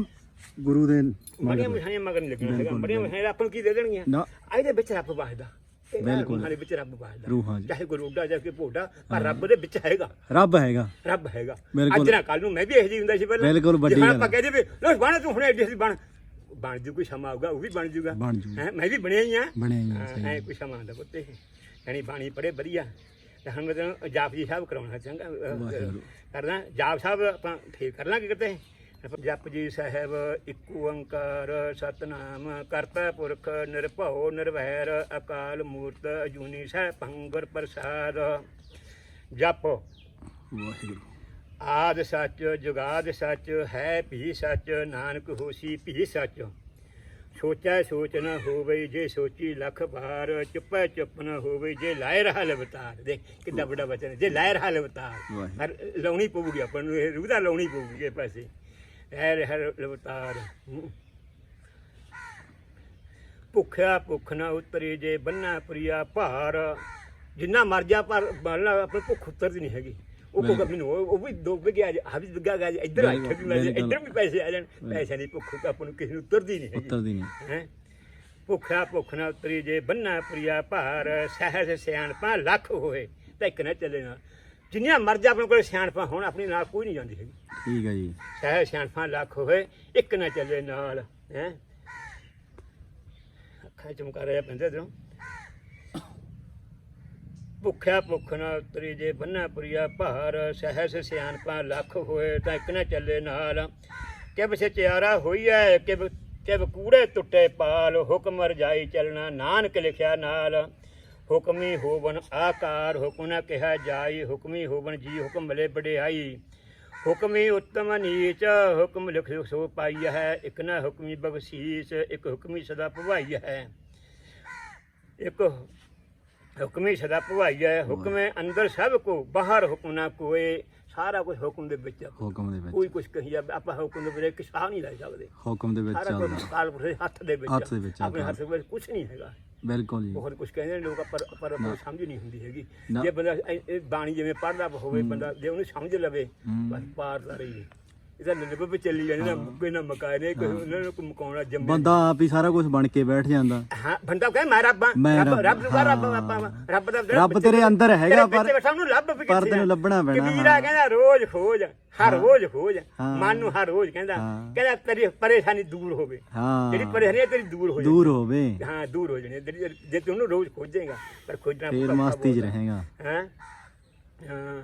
ਗੁਰੂ ਦੇ ਬੜੀਆਂ ਮਗਰ ਮਸ਼ਾਈਆਂ ਮਗਰ ਨਹੀਂ ਲੱਗਣਾ ਹੈਗਾ ਬਿਲਕੁਲ, ਬੜੀਆਂ ਮਸ਼ਾਈਆਂ ਆਪਾਂ ਨੂੰ ਕੀ ਦੇ ਦੇਣਗੀਆਂ ਨਾ ਇਹਦੇ ਵਿੱਚ ਰੱਬ ਵਸਦਾ ਬਿਲਕੁਲ। ਰੂਹਾਂ ਦੇ ਵਿੱਚ ਰੱਬ ਵਸਦਾ ਰੂਹਾਂ 'ਚ। ਚਾਹੇ ਕੋਈ ਰੋਡਾ ਜਾਂ ਕੋਈ ਭੋਡਾ ਪਰ ਰੱਬ ਦੇ ਵਿੱਚ ਹੈਗਾ ਰੱਬ ਹੈਗਾ ਰੱਬ ਹੈਗਾ ਬਿਲਕੁਲ। ਅੱਜ ਨਾ ਕੱਲ ਨੂੰ ਮੈਂ ਵੀ ਇਹੋ ਜਿਹੀ ਹੁੰਦਾ ਸੀ ਪਹਿਲਾਂ ਬਿਲਕੁਲ ਵੱਡੀ ਜੇ ਹੁਣ ਗੱਲ ਆਪਾਂ ਹੈ। ਕਹਦੇ ਵੀ ਲੋ ਬਣ ਤੂੰ ਹੁਣ ਐਡੀ ਸੀ ਬਣ ਬਣ ਜੂ ਕੋਈ ਸਮਾਂ ਆਊਗਾ ਉਹ ਵੀ ਬਣ ਜੂਗਾ ਮੈਂ ਵੀ ਬਣਿਆ ਹੀ ਆ ਬਣਿਆ ਹੀ ਆ, ਸਹੀ ਐ ਕੋਈ ਸਮਾਂ ਆਉਂਦਾ ਪੁੱਤੇ ਯਾਨੀ ਬਾਣੀ ਪੜੇ ਵਧੀਆ ਤੇ ਹੁਣ ਮੈਂ ਤੈਨੂੰ ਜਾਪਜੀ ਸਾਹਿਬ ਕਰਾਉਣਾ ਚੰਗਾ ਅਹ। ਕਰਨਾ। ਜਾਪ ਸਾਹਿਬ ਆਪਾਂ ਫੇਰ ਕਰ ਲਾਂਗੇ ਕਿਤੇ। ਜਪਜੀ ਸਾਹਿਬ ਇੱਕ ਓੰਕਾਰ ਸਤਨਾਮ ਕਰਤਾ ਪੁਰਖ ਨਿਰਭਉ ਨਿਰਵੈਰ ਅਕਾਲ ਮੂਰਤ ਅਜੂਨੀ ਸਹਿ ਭੰਗੁਰ ਪ੍ਰਸਾਦ। ਜਪ। ਵਾਹਿਗੁਰੂ। ਆਦ ਸੱਚ ਜੁਗਾਦ ਸੱਚ ਹੈ ਭੀ ਸੱਚ ਨਾਨਕ ਹੋਸੀ ਭੀ ਸੱਚ। ਸੋਚੈ ਸੋਚ ਨ ਹੋਵੇ ਜੇ ਸੋਚੀ ਲੱਖ ਵਾਰ ਚੁੱਪੈ ਚੁੱਪ ਨ ਹੋਵੇ ਜੇ ਲਾਇ ਰਹਾ ਲਵਤਾਰ। ਦੇਖ ਕਿੱਡਾ ਵੱਡਾ ਵਚਨ ਹੈ, ਜੇ ਲਾਇ ਰਹਾ ਲਵਤਾਰ। ਹਰ ਲਾਉਣੀ ਪਊਗੀ ਆਪਾਂ ਨੂੰ ਇਹ ਰੂਹ ਦਾ ਲਾਉਣੀ ਪਊਗੀ ਇਹ ਪੈਸੇ। ਐ ਰਹਾ ਲਵਤਾਰ। ਭੁੱਖਿਆ ਭੁੱਖ ਨਾ ਉਤਰੀ ਜੇ ਬੰਨਾ ਪ੍ਰਿਆ ਭਾਰ। ਜਿੰਨਾ ਮਰ ਜਾ ਪਰ ਆਪਣੀ ਭੁੱਖ ਉਤਰਦੀ ਨਹੀਂ ਹੈਗੀ। ਉਹ ਕੋ। ਮੈਨੂੰ ਉਹ ਵੀ ਦੋ ਵਿਗਿਆ ਆ ਵੀ ਵਿਗਾ ਗਾ ਇੱਧਰ ਆ। ਇੱਧਰ ਵੀ ਪੈਸੇ ਆ ਜਾਣ ਪੈਸੇ ਦੀ ਭੁੱਖ ਤਾਂ ਆਪਾਂ ਨੂੰ ਕਿਸੇ ਨੂੰ ਉਤਰਦੀ ਨਹੀਂ ਉੱਤਰਦੀ ਨਹੀਂ ਹੈ ਭੁੱਖਾ ਭੁੱਖ ਨਾ ਉਤਰੀ ਜੇ ਬੰਨਾ ਪ੍ਰਿਆ ਭਾਰ ਸਹਿਜ ਸਿਆਣਪਾ ਲੱਖ ਹੋਏ ਤਾਂ ਇੱਕ ਨਾ ਚੱਲੇ ਨਾ ਜਿੰਨੀਆਂ ਮਰਜ਼ੀ ਆਪਣੇ ਕੋਲ ਸਿਆਣਪਾ ਹੋਣ ਆਪਣੀ ਨਾਲ ਕੋਈ ਨਹੀਂ ਜਾਂਦੀ ਹੈਗੀ ਠੀਕ ਹੈ ਜੀ ਸਹਿਜ ਸਿਆਣਪਾ ਲੱਖ ਹੋਏ ਇੱਕ ਨਾ ਚੱਲੇ ਨਾਲ ਹੈ ਅੱਖਾਂ ਚਮਕਾ ਰਿਹਾ ਪੈਂਦਾ ਇਧਰੋਂ ਭੁੱਖਿਆ ਭੁੱਖ ਨਾ ਉਤਰੀ ਜੇ ਬੰਨਾ ਪੁਰੀਆ ਭਾਰ, ਸਹਿਸ ਸਿਆਣਪਾ ਲੱਖ ਹੋਏ ਤਾਂ ਇੱਕ ਨਾ ਚੱਲੇ ਨਾਲ। ਕਿਬ ਸਚਿਆਰਾ ਹੋਈਐ ਕਿਬ ਕਿਬ ਕੂੜੇ ਟੁੱਟੇ ਪਾਲ, ਹੁਕਮ ਰਜਾਈ ਚੱਲਣਾ ਨਾਨਕ ਲਿਖਿਆ ਨਾਲ। ਹੁਕਮੀ ਹੋਵਨ ਆਕਾਰ, ਹੁਕਮ ਨਾ ਕਿਹਾ ਜਾਈ, ਹੁਕਮੀ ਹੋਵਨ ਜੀ ਹੁਕਮ ਮਲੇ ਵਡਿਆਈ। ਹੁਕਮੀ ਉੱਤਮ ਨੀਚ, ਹੁਕਮ ਲਿਖ ਸੋ ਪਾਈ ਹੈ ਇੱਕ ਨਾ ਹੁਕਮੀ ਬਖਸ਼ੀਸ, ਇੱਕ ਹੁਕਮੀ ਸਦਾ ਭਵਾਈ ਹੈ। ਇੱਕ ਹੁਕਮੀ ਸਦਾ ਭਵਾਈ ਹੈ ਹੁਕਮੇ ਅੰਦਰ ਸਭ ਕੋ ਬਾਹਰ ਹੁਕਮ ਨਾ ਕੋਏ ਸਾਰਾ ਕੁਝ ਹੁਕਮ ਦੇ ਵਿੱਚ ਆ। ਹੁਕਮ ਦੇ ਵਿੱਚ। ਕੋਈ ਕੁਝ ਕਹੀ ਜਾਵੇ ਆਪਾਂ ਹੁਕਮ ਦੇ ਵਿੱਚ ਇੱਕ ਸਾਹ ਨਹੀਂ ਲੈ ਸਕਦੇ। ਹੁਕਮ ਦੇ ਵਿੱਚ ਸਾਰਾ ਕੁਝ ਚੱਲਦਾ। ਕਾਲ ਪੁਰਖ ਦੇ ਹੱਥ ਦੇ ਵਿੱਚ। ਹੱਥ ਦੇ ਵਿੱਚ ਆ ਆਪਣੇ ਹੱਥ ਵਿੱਚ ਕੁਝ ਨਹੀਂ ਹੈਗਾ। ਬਿਲਕੁਲ ਜੀ। ਬਹੁਤ ਕੁਝ ਕਹਿੰਦੇ ਨੇ ਲੋਕ ਪਰ ਪਰ ਆਪਾਂ ਨੂੰ ਸਮਝ ਨਹੀਂ ਹੁੰਦੀ ਹੈਗੀ। ਨਾ। ਜੇ ਬੰਦਾ ਇਹ- ਇਹ ਬਾਣੀ ਜਿਵੇਂ ਪੜ੍ਹਦਾ ਹੋਵੇ ਬੰਦਾ ਜੇ ਉਹਨੂੰ ਸਮਝ ਲਵੇ। ਬਸ ਪਾਰ ਦਾ ਰਹੀ ਇਹਦਾ ਨਿਰਭ ਵਿੱਚ ਚੱਲੀ ਜਾਂਦੇ ਨਾ ਮੁੱਕੇ ਨਾ ਮਕਾਏ ਨੇ ਕੋਈ ਉਹਨਾਂ ਨੂੰ ਕੋਈ ਮੁਕਾਉਣਾ ਜੰਮੇ ਬੰਦਾ ਆਪ ਹੀ ਸਾਰਾ ਕੁਝ ਬਣ ਕੇ ਬੈਠ ਜਾਂਦਾ। ਹਾਂ ਬੰਦਾ ਕਹੇ ਮੈਂ ਰੱਬ ਹਾਂ ਮੈਂ ਰੱਬ ਰੱਬ, ਰੱਬ ਨੂੰ ਕਹ ਰੱਬ ਹਾਂ। ਆਪਾਂ ਰੱਬ ਦਾ ਰੱਬ ਤੇਰੇ ਅੰਦਰ ਹੈਗਾ ਪਰ ਪਰ ਸਾਨੂੰ ਲੱਭ ਵੀ ਪਰ ਕਿੱਥੇ ਤੈਨੂੰ? ਲੱਭਣਾ ਪੈਣਾ, ਕਬੀਰਾ। ਕਹਿੰਦਾ ਰੋਜ਼ ਖੋਜ ਹਰ ਰੋਜ਼ ਖੋਜ। ਮਨ ਨੂੰ ਹਰ ਰੋਜ਼ ਕਹਿੰਦਾ। ਕਹਿੰਦਾ ਤੇਰੀ ਪਰੇਸ਼ਾਨੀ ਦੂਰ ਹੋਵੇ। ਹਾਂ। ਜਿਹੜੀ ਪਰੇਸ਼ਾਨੀ ਤੇਰੀ ਦੂਰ ਹੋ ਜਾਵੇ ਦੂਰ ਹੋਵੇ। ਹਾਂ ਦੂਰ ਹੋ ਜਾਣੀ। ਜੇ ਤੂੰ ਉਹਨੂੰ ਰੋਜ਼ ਖੋਜੇਗਾ ਪਰ ਖੋਜਣਾ ਫੇਰ ਮਸਤੀ 'ਚ। ਰਹੇਗਾ। ਹੈਂ? ਹਾਂ।